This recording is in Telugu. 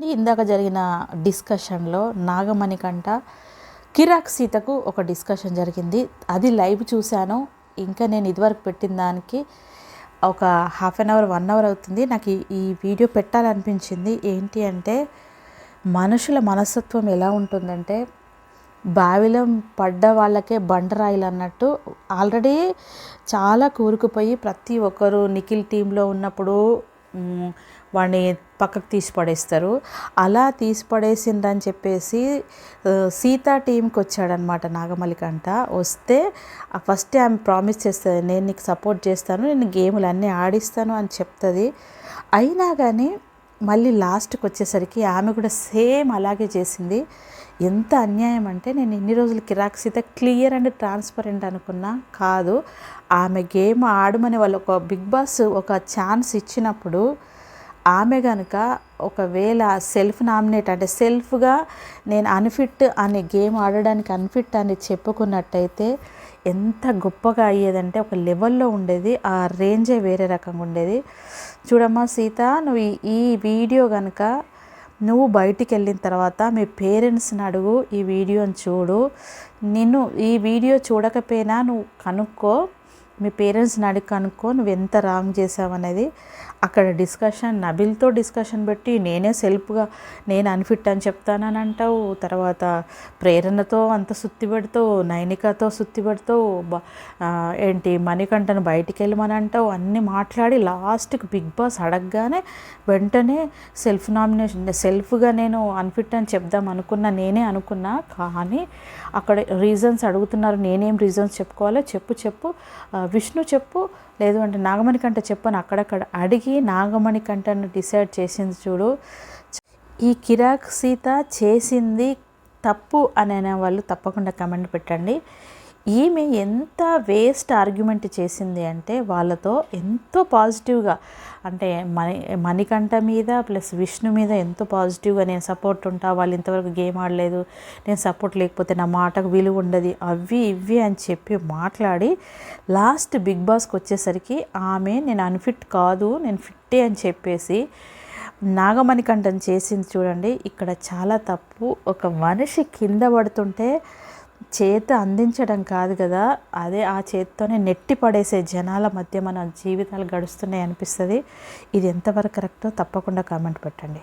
ఇందాక జరిగిన డిస్కషన్లో నాగమణి కంట కిరాక్ సీతకు ఒక డిస్కషన్ జరిగింది. అది లైవ్ చూశాను. ఇంకా నేను ఇదివరకు పెట్టిన దానికి ఒక half an hour one hour అవుతుంది. నాకు ఈ వీడియో పెట్టాలనిపించింది. ఏంటి అంటే మనుషుల మనస్తత్వం ఎలా ఉంటుందంటే బావిలో పడ్డ వాళ్ళకే బండరాయిలు అన్నట్టు ఆల్రెడీ చాలా కూరుకుపోయి ప్రతి ఒక్కరు నిఖిల్ టీంలో ఉన్నప్పుడు వాడిని పక్కకు తీసి పడేస్తారు అలా తీసి పడేసిందని చెప్పేసి సీతా టీంకి వచ్చాడనమాట నాగమల్లికంట. వస్తే ఫస్ట్ ఆమె ప్రామిస్ చేస్తుంది నేను నీకు సపోర్ట్ చేస్తాను నేను గేములు అన్నీ ఆడిస్తాను అని చెప్తుంది. అయినా కానీ మళ్ళీ లాస్ట్కి వచ్చేసరికి ఆమె కూడా సేమ్ అలాగే చేసింది. ఎంత అన్యాయం అంటే నేను ఇన్ని రోజులు కిరాక్ సీత క్లియర్ అండ్ ట్రాన్స్పరెంట్ అనుకున్నా కాదు. ఆమె గేమ్ ఆడమని వాళ్ళు ఒక బిగ్ బాస్ ఒక ఛాన్స్ ఇచ్చినప్పుడు ఆమె కనుక ఒకవేళ సెల్ఫ్ నామినేట్ అంటే సెల్ఫ్గా నేను అన్ఫిట్ అనే గేమ్ ఆడడానికి అన్ఫిట్ అని చెప్పుకున్నట్టయితే ఎంత గొప్పగా అయ్యేదంటే ఒక లెవెల్లో ఉండేది ఆ రేంజే వేరే రకంగా ఉండేది. చూడమ్మా సీత నువ్వు ఈ- ఈ వీడియో కనుక నువ్వు బయటికి వెళ్ళిన తర్వాత మీ పేరెంట్స్ని అడుగు ఈ వీడియోని చూడు. నిన్ను ఈ వీడియో చూడకపోయినా నువ్వు కనుక్కో మీ పేరెంట్స్ని అడిగి కనుక్కో నువ్వు ఎంత రాంగ్ చేసావనేది అక్కడ డిస్కషన్ నబిల్తో డిస్కషన్ పెట్టి నేనే సెల్ఫ్గా నేను అన్ఫిట్ అని చెప్తానని అంటావు. తర్వాత ప్రేరణతో అంత సుత్తి పెడతావు నైనికతో సుత్తి పెడతావు బ- ఏంటి మణికంఠను బయటికి వెళ్ళమని అంటావు. అన్నీ మాట్లాడి లాస్ట్కి బిగ్ బాస్ అడగగానే వెంటనే సెల్ఫ్ నామినేషన్ సెల్ఫ్గా నేను అన్ఫిట్ అని చెప్దాం అనుకున్నా నేనే అనుకున్నా. కానీ అక్కడ రీజన్స్ అడుగుతున్నారు నేనేం రీజన్స్ చెప్పుకోవాలో చెప్పు చెప్పు. విష్ణు చెప్పు లేదు అంటే నాగమణి కంట చెప్పు అని అక్కడక్కడ అడిగి నాగమణి కంటను డిసైడ్ చేసింది చూడు. ఈ కిరాక్ సీత చేసింది తప్పు అని అనే వాళ్ళు తప్పకుండా కమెంట్ పెట్టండి. ఈమె ఎంత వేస్ట్ ఆర్గ్యుమెంట్ చేసింది అంటే వాళ్ళతో ఎంతో పాజిటివ్గా అంటే మణి మణికంఠ మీద ప్లస్ విష్ణు మీద ఎంతో పాజిటివ్గా నేను సపోర్ట్ ఉంటా వాళ్ళు ఇంతవరకు గేమ్ ఆడలేదు నేను సపోర్ట్ లేకపోతే నా మాటకు విలువ ఉండదు అవి ఇవి అని చెప్పి మాట్లాడి లాస్ట్ బిగ్ బాస్కి వచ్చేసరికి ఆమె నేను అన్ఫిట్ కాదు నేను ఫిట్టే అని చెప్పేసి నాగమణికంఠం చేసింది చూడండి ఇక్కడ చాలా తప్పు. ఒక మనిషి కింద పడుతుంటే చేత అందించడం కాదు కదా అదే ఆ చేత్తోనే నెట్టి పడేసే జనాల మధ్య మన జీవితాలు గడుస్తున్నాయి అనిపిస్తుంది ఇది ఎంతవరకు కరెక్టో తప్పకుండా కామెంట్ పెట్టండి.